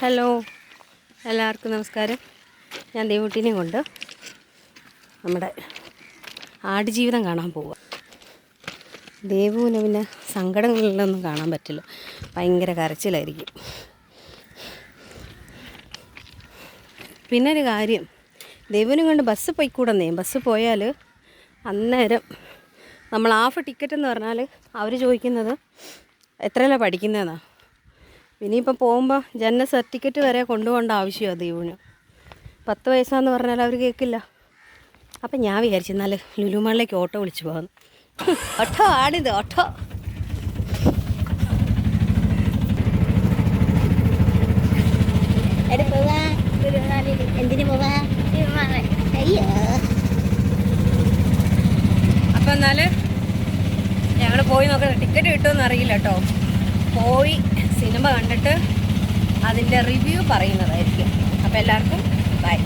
Hello. എല്ലാവർക്കും നമസ്കാരം. ഞാൻ ദേവൂട്ടിനെയും കൊണ്ട് നമ്മുടെ ആടുജീവിതം കാണാൻ പോവുക ദേവുവിന് പിന്നെ സങ്കടങ്ങളിലൊന്നും കാണാൻ പറ്റില്ല. ഭയങ്കര കരച്ചിലായിരിക്കും. പിന്നെ ഒരു കാര്യം. ദേവുവിനും കൊണ്ട് ബസ് പോയിക്കൂടെന്നേ. ബസ് പോയാൽ അന്നേരം നമ്മൾ ഹാഫ് ടിക്കറ്റ് എന്ന് പറഞ്ഞാൽ അവർ ചോദിക്കുന്നത് എത്രയല്ല പഠിക്കുന്നതെന്നാണ് ഇപ്പം പോകുമ്പോൾ ജനന സർട്ടിഫിക്കറ്റ് വരെ കൊണ്ടുപോകേണ്ട ആവശ്യമാണ് ദൈവന് പത്ത് വയസ്സാന്ന് പറഞ്ഞാൽ അവർ കേൾക്കില്ല. അപ്പം ഞാൻ വിചാരിച്ചു എന്നാൽ ലുലുമാളിലേക്ക് ഓട്ടോ വിളിച്ചു പോകുന്നു ഓട്ടോ ആണിത് ഓട്ടോ. അപ്പം എന്നാൽ ഞങ്ങൾ പോയി നോക്കണം ടിക്കറ്റ് കിട്ടുമെന്ന് അറിയില്ല കേട്ടോ. പോയി സിനിമ കണ്ടിട്ട് അതിന്റെ റിവ്യൂ പറയുന്നതായിരിക്കും. അപ്പോൾ എല്ലാവർക്കും ബൈ.